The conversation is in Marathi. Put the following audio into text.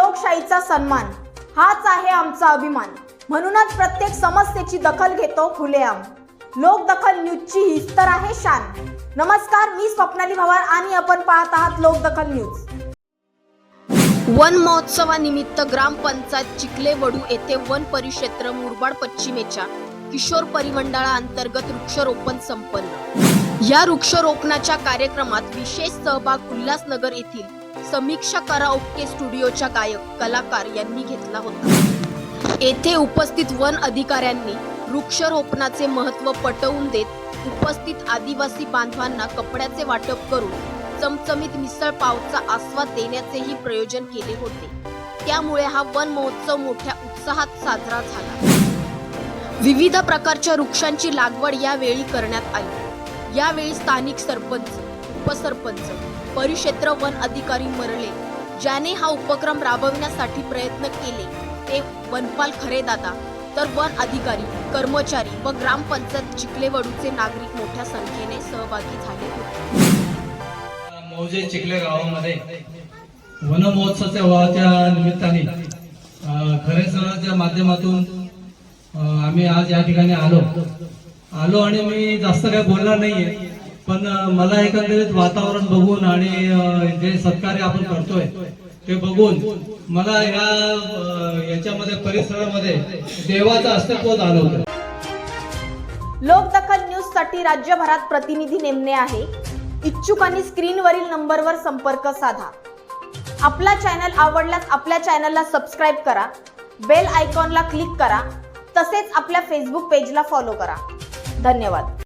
लोकशाहीचा सन्मान. हाच आहे आमचा अभिमान. म्हणूनच प्रत्येक समस्येची दखल घेतो खुलेआम. लोकदखल न्यूजची हीच तर आहे शान. नमस्कार मी स्वप्नाली भवार आणि आपण पाहत आहात लोकदखल न्यूज. वन महोत्सवानिमित्त ग्रामपंचायत चिखले वडू येथे वन परिक्षेत्र मुरबाड पश्चिमेच्या किशोर परिमंडळा अंतर्गत वृक्षारोपण संपन्न. या वृक्षारोपणाच्या कार्यक्रमात विशेष सहभाग उल्हासनगर येथील समीक्षा कराओके स्टुडिओच्या गायक कलाकार यांनी घेतला होता. येथे उपस्थित वन अधिकाऱ्यांनी वृक्षारोपणाचे महत्त्व पटवून देत उपस्थित आदिवासी बांधवांना कपड्याचे वाटप करून चमचमीत मिसळ पावचा आस्वाद देण्याचेही प्रयोजन केले होते. त्यामुळे हा वन महोत्सव मोठ्या उत्साहात साजरा झाला. विविध प्रकारच्या वृक्षांची लागवड यावेळी करण्यात आली. यावेळी स्थानिक सरपंच उपसरपंच परिक्षेत्र वन अधिकारी मरले. ज्याने हा उपक्रम राबविण्यासाठी प्रयत्न केले. ते वनपाल खरेदादा तर वन अधिकारी कर्मचारी व ग्रामपंचायत चिखलेवडूचे नागरिक मोठ्या संख्येने सहभागी झाले होते. मौजे चिखले गावामध्ये वन महोत्सवाच्या वाच्या निमित्ताने खरे सणाच्या माध्यमातून आम्ही आज या ठिकाणी आलो. आलो आणि मी जास्त काही बोलणार नाहीये. पण मला एकंदरीत वातावरण बघून आणि जे सत्कार्य आपण करतोय ते बघून मला या याच्यामध्ये परिसरामध्ये देवाचं अस्तित्व जाणवतं लोकदखल न्यूजसाठी राज्यभरात प्रतिनिधी नेमणे आहे. इच्छुकांनी स्क्रीनवरील नंबरवर संपर्क साधा. आपला चॅनल आवडल्यास आपल्या चॅनलला सबस्क्राईब करा. बेल आयकॉनला क्लिक करा. तसेच आपल्या फेसबुक पेजला फॉलो करा. धन्यवाद.